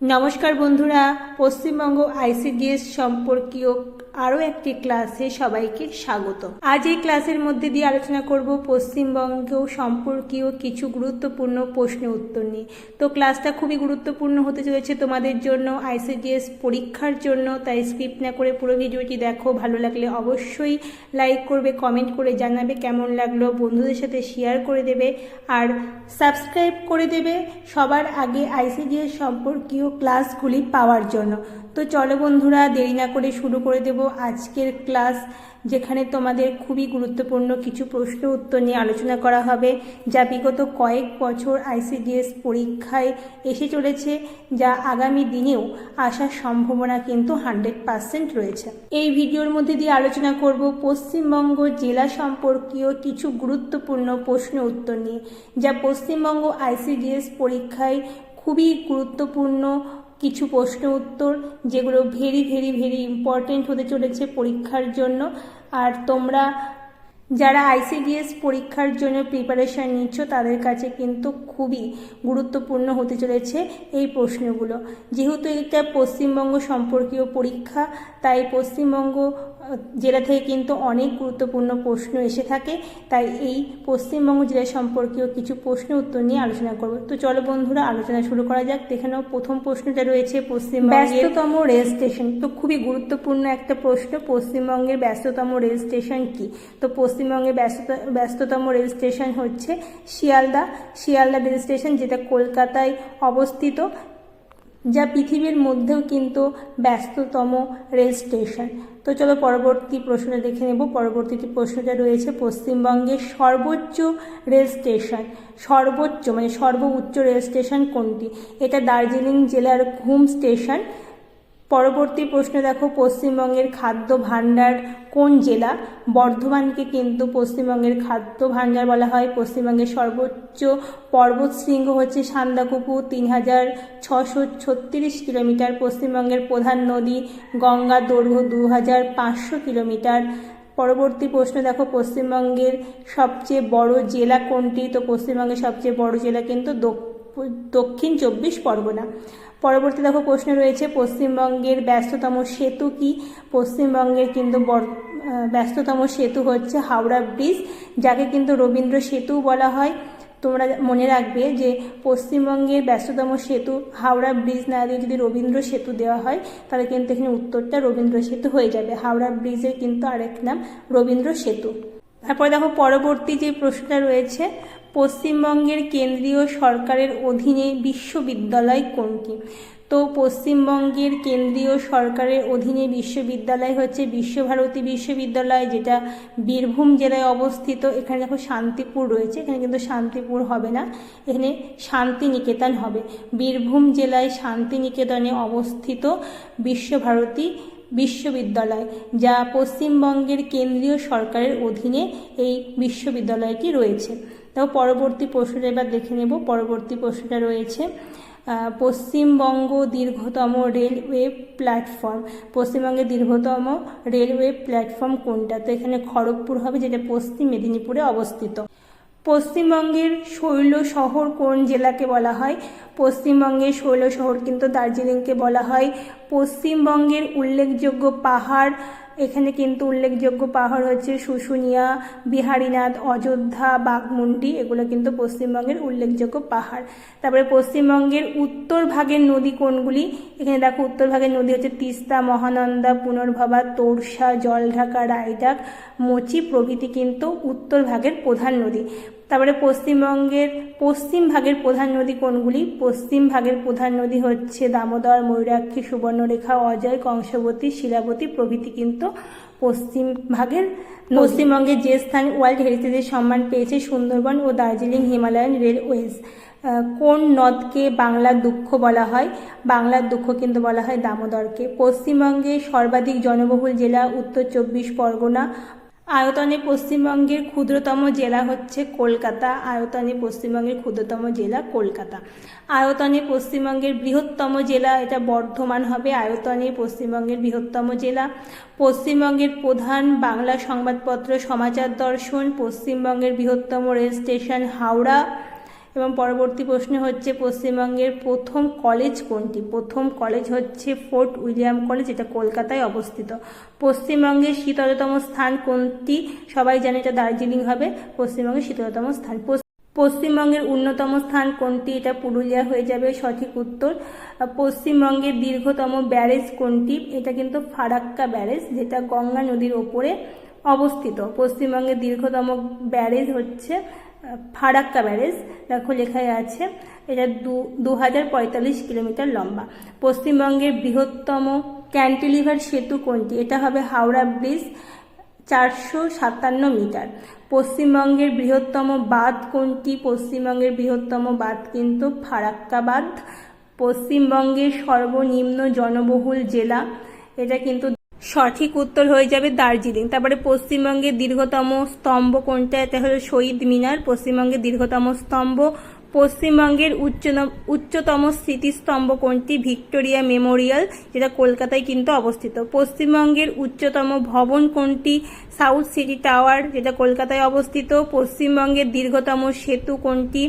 নমস্কার বন্ধুরা পশ্চিমবঙ্গ আইসিডিএস সম্পর্কীয় আরও একটি ক্লাসে সবাইকে স্বাগত। আজ এই ক্লাসের মধ্যে দিয়ে আলোচনা করব পশ্চিমবঙ্গ সম্পর্কীয় কিছু গুরুত্বপূর্ণ প্রশ্ন উত্তর নিয়ে। তো ক্লাসটা খুবই গুরুত্বপূর্ণ হতে চলেছে তোমাদের জন্য আইসিডিএস পরীক্ষার জন্য, তাই স্কিপ না করে পুরো ভিডিওটি দেখো। ভালো লাগলে অবশ্যই লাইক করবে, কমেন্ট করে জানাবে কেমন লাগল, বন্ধুদের সাথে শেয়ার করে দেবে, আর সাবস্ক্রাইব করে দেবে সবার আগে আইসিডিএস সম্পর্কীয় ক্লাসগুলি পাওয়ার জন্য। তো চলো বন্ধুরা, দেরি না করে শুরু করে দেব আজকের ক্লাস, যেখানে তোমাদের খুবই গুরুত্বপূর্ণ কিছু প্রশ্ন উত্তর নিয়ে আলোচনা করা হবে, যা বিগত কয়েক বছর আইসিডিএস পরীক্ষায় এসে চলেছে, যা আগামী দিনেও আসার সম্ভাবনা কিন্তু হান্ড্রেড পার্সেন্ট রয়েছে। এই ভিডিওর মধ্যে দিয়ে আলোচনা করব পশ্চিমবঙ্গ জেলা সম্পর্কীয় কিছু গুরুত্বপূর্ণ প্রশ্ন উত্তর নিয়ে, যা পশ্চিমবঙ্গ আইসিডিএস পরীক্ষায় খুবই গুরুত্বপূর্ণ কিছু প্রশ্ন উত্তর যেগুলো ভেরি ভেরি ভেরি ইম্পর্টেন্ট হতে চলেছে পরীক্ষার জন্য। আর তোমরা যারা আইসিডিএস পরীক্ষার জন্য প্রিপারেশান নিচ্ছ, তাদের কাছে কিন্তু খুবই গুরুত্বপূর্ণ হতে চলেছে এই প্রশ্নগুলো। যেহেতু এটা পশ্চিমবঙ্গ সম্পর্কীয় পরীক্ষা, তাই পশ্চিমবঙ্গ জেলা থেকে কিন্তু অনেক গুরুত্বপূর্ণ প্রশ্ন এসে থাকে। তাই এই পশ্চিমবঙ্গ জেলা সম্পর্কীয় কিছু প্রশ্ন উত্তর নিয়ে আলোচনা করব। তো চলো বন্ধুরা, আলোচনা শুরু করা যাক। দেখানো প্রথম প্রশ্নটা রয়েছে পশ্চিমবঙ্গের ব্যস্ততম রেল স্টেশন। তো খুবই গুরুত্বপূর্ণ একটা প্রশ্ন, পশ্চিমবঙ্গের ব্যস্ততম রেল স্টেশন কি? তো পশ্চিমবঙ্গের ব্যস্ত, ব্যস্ততম রেল স্টেশন হচ্ছে শিয়ালদা। শিয়ালদা রেল স্টেশন যেটা কলকাতায় অবস্থিত। যা পৃথিবীর মধ্যেও কিন্তু ব্যস্ততম রেল স্টেশন। তো চলো পরবর্তী প্রশ্ন দেখে নেব। পরবর্তীটি প্রশ্নটা রয়েছে পশ্চিমবঙ্গের সর্বোচ্চ রেল স্টেশন। সর্বোচ্চ মানে সর্বোচ্চ রেল স্টেশন কোনটি? এটা দার্জিলিং জেলার ঘুম স্টেশন পরবর্তী প্রশ্ন দেখো, পশ্চিমবঙ্গের খাদ্য ভাণ্ডার কোন জেলা? বর্ধমানকে কিন্তু পশ্চিমবঙ্গের খাদ্য ভাণ্ডার বলা হয়। পশ্চিমবঙ্গের সর্বোচ্চ পর্বত শৃঙ্গ হচ্ছে সান্দাকুপু তিন হাজার ছশো ছত্রিশ কিলোমিটার। পশ্চিমবঙ্গের প্রধান নদী গঙ্গা দৈর্ঘ্য দু হাজার পাঁচশো কিলোমিটার। পরবর্তী প্রশ্ন দেখো, পশ্চিমবঙ্গের সবচেয়ে বড় জেলা কোনটি? তো পশ্চিমবঙ্গের সবচেয়ে বড় জেলা কিন্তু দক- দক্ষিণ চব্বিশ পরগনা। পরবর্তী দেখো প্রশ্ন রয়েছে, পশ্চিমবঙ্গের ব্যস্ততম সেতু কি? পশ্চিমবঙ্গের কিন্তু ব্যস্ততম সেতু হচ্ছে হাওড়া ব্রিজ, যাকে কিন্তু রবীন্দ্র সেতু বলা হয়। তোমরা মনে রাখবে যে পশ্চিমবঙ্গের ব্যস্ততম সেতু হাওড়া ব্রিজ না দিয়ে যদি রবীন্দ্র সেতু দেওয়া হয়, তাহলে কিন্তু এখানে উত্তরটা রবীন্দ্র সেতু হয়ে যাবে। হাওড়া ব্রিজের কিন্তু আরেক নাম রবীন্দ্র সেতু। তারপরে দেখো পরবর্তী যে প্রশ্নটা রয়েছে পশ্চিমবঙ্গের কেন্দ্রীয় সরকারের অধীনে বিশ্ববিদ্যালয় কোনটি? তো পশ্চিমবঙ্গের কেন্দ্রীয় সরকারের অধীনে বিশ্ববিদ্যালয় হচ্ছে বিশ্বভারতী বিশ্ববিদ্যালয়, যেটা বীরভূম জেলায় অবস্থিত। এখানে দেখো শান্তিপুর রয়েছে, এখানে কিন্তু শান্তিপুর হবে না, এখানে শান্তিনিকেতন হবে। বীরভূম জেলায় শান্তিনিকেতনে অবস্থিত বিশ্বভারতী বিশ্ববিদ্যালয়, যা পশ্চিমবঙ্গের কেন্দ্রীয় সরকারের অধীনে এই বিশ্ববিদ্যালয়টি রয়েছে। তাও পরবর্তী প্রশ্নটা এবার দেখে নেব। পরবর্তী প্রশ্নটা রয়েছে পশ্চিমবঙ্গ দীর্ঘতম রেলওয়ে প্ল্যাটফর্ম। পশ্চিমবঙ্গের দীর্ঘতম রেলওয়ে প্ল্যাটফর্ম কোনটা? তো এখানে খড়গপুর হবে, যেটা পশ্চিম মেদিনীপুরে অবস্থিত। পশ্চিমবঙ্গের শৈল শহর কোন জেলাকে বলা হয়? পশ্চিমবঙ্গের শৈল শহর কিন্তু দার্জিলিংকে বলা হয়। পশ্চিমবঙ্গের উল্লেখযোগ্য পাহাড় এখানে কিন্তু উল্লেখযোগ্য পাহাড় হচ্ছে শুশুনিয়া, বিহারীনাথ, অযোধ্যা, বাঘমুন্ডি, এগুলো কিন্তু পশ্চিমবঙ্গের উল্লেখযোগ্য পাহাড়। তারপরে পশ্চিমবঙ্গের উত্তর ভাগের নদী কোনগুলি? এখানে দেখো, উত্তর ভাগের নদী হচ্ছে তিস্তা, মহানন্দা, পুনর্ভবা তোরসা জলঢাকা রায়ডাক মোচি প্রভৃতি কিন্তু উত্তর ভাগের প্রধান নদী। তারপরে পশ্চিমবঙ্গের পশ্চিম ভাগের প্রধান নদী কোনগুলি? পশ্চিম ভাগের প্রধান নদী হচ্ছে দামোদর, ময়ূরাক্ষী, সুবর্ণরেখা, অজয়, কংসবতী, শিলাবতী প্রভৃতি কিন্তু পশ্চিম ভাগের পশ্চিমবঙ্গের যে স্থান ওয়ার্ল্ড হেরিটেজের সম্মান পেয়েছে সুন্দরবন ও দার্জিলিং, হিমালয়ান রেলওয়েজ কোন নদকে বাংলার দুঃখ বলা হয়? বাংলার দুঃখ কিন্তু বলা হয় দামোদরকে। পশ্চিমবঙ্গে সর্বাধিক জনবহুল জেলা উত্তর চব্বিশ পরগনা আয়তনে পশ্চিমবঙ্গের ক্ষুদ্রতম জেলা হচ্ছে কলকাতা। আয়তনে পশ্চিমবঙ্গের ক্ষুদ্রতম জেলা কলকাতা। আয়তনে পশ্চিমবঙ্গের বৃহত্তম জেলা এটা বর্ধমান হবে। আয়তনে পশ্চিমবঙ্গের বৃহত্তম জেলা। পশ্চিমবঙ্গের প্রধান বাংলা সংবাদপত্র সমাচার দর্শন। পশ্চিমবঙ্গের বৃহত্তম রেল স্টেশন হাওড়া। এবং পরবর্তী প্রশ্ন হচ্ছে পশ্চিমবঙ্গের প্রথম কলেজ কোনটি? প্রথম কলেজ হচ্ছে ফোর্ট উইলিয়াম কলেজ, এটা কলকাতায় অবস্থিত। পশ্চিমবঙ্গের শীতলতম স্থান কোনটি? সবাই জানে এটা দার্জিলিং হবে। পশ্চিমবঙ্গের শীতলতম স্থান। পশ্চিমবঙ্গের অন্যতম স্থান কোনটি? এটা পুরুলিয়া হয়ে যাবে, সঠিক উত্তর। পশ্চিমবঙ্গের দীর্ঘতম ব্যারেজ কোনটি? এটা কিন্তু ফারাক্কা ব্যারেজ, যেটা গঙ্গা নদীর ওপরে অবস্থিত। পশ্চিমবঙ্গের দীর্ঘতম ব্যারেজ হচ্ছে ফারাক্কা ব্যারেজ, দেখো লেখায় আছে, এটা দু দু কিলোমিটার লম্বা। পশ্চিমবঙ্গের বৃহত্তম ক্যান্টিলিভার সেতু কোনটি? এটা হবে হাওড়া ব্রিজ, চারশো সাতান্ন মিটার। পশ্চিমবঙ্গের বৃহত্তম বাঁধ কোনটি? পশ্চিমবঙ্গের বৃহত্তম বাঁধ কিন্তু ফারাক্কা বাঁধ। পশ্চিমবঙ্গের সর্বনিম্ন জনবহুল জেলা, এটা কিন্তু সঠিক উত্তর হয়ে যাবে দার্জিলিং। তারপরে পশ্চিমবঙ্গের দীর্ঘতম স্তম্ভ কোনটা? এটা হলো শহীদ মিনার, পশ্চিমবঙ্গের দীর্ঘতম স্তম্ভ। পশ্চিমবঙ্গের উচ্চতম স্মৃতিস্তম্ভ কোনটি? ভিক্টোরিয়া মেমোরিয়াল, যেটা কলকাতায় কিন্তু অবস্থিত। পশ্চিমবঙ্গের উচ্চতম ভবন কোনটি? সাউথ সিটি টাওয়ার, যেটা কলকাতায় অবস্থিত। পশ্চিমবঙ্গের দীর্ঘতম সেতু কোনটি?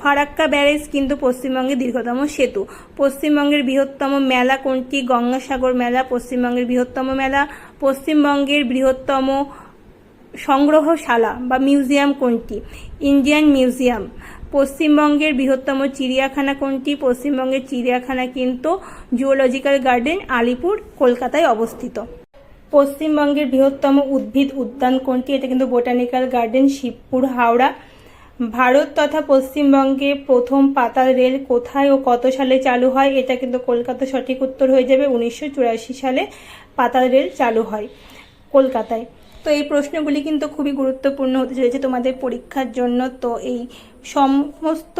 ফারাক্কা ব্যারেজ কিন্তু পশ্চিমবঙ্গের দীর্ঘতম সেতু। পশ্চিমবঙ্গের বৃহত্তম মেলা কোনটি? গঙ্গাসাগর মেলা, পশ্চিমবঙ্গের বৃহত্তম মেলা, পশ্চিমবঙ্গের বৃহত্তম সংগ্রহশালা বা মিউজিয়াম কোনটি? Indian museum. পশ্চিমবঙ্গের বৃহত্তম চিড়িয়াখানা কোনটি? পশ্চিমবঙ্গের চিড়িয়াখানা কিন্তু জুওলজিক্যাল গার্ডেন, আলিপুর, কলকাতায় অবস্থিত। পশ্চিমবঙ্গের বৃহত্তম উদ্ভিদ উদ্যান কোনটি? এটা কিন্তু বোটানিক্যাল গার্ডেন, শিবপুর, হাওড়া ভারত তথা পশ্চিমবঙ্গে প্রথম পাতাল রেল কোথায় ও কত সালে চালু হয়, এটা কিন্তু কলকাতা সঠিক উত্তর হয়ে যাবে উনিশশো চুরাশি সালে পাতাল রেল চালু হয় কলকাতায়। তো এই প্রশ্নগুলি কিন্তু খুবই গুরুত্বপূর্ণ হতে চলেছে তোমাদের পরীক্ষার জন্য, তো এই সমস্ত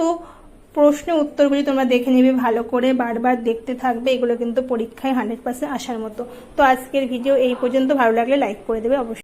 প্রশ্ন উত্তরগুলি তোমরা দেখে নেবে ভালো করে, বারবার দেখতে থাকবে, এগুলো কিন্তু পরীক্ষায় হান্ড্রেড পার্সেন্ট আসার মতো। তো আজকের ভিডিও এই পর্যন্ত, ভালো লাগলে লাইক করে দেবে, অবশ্যই।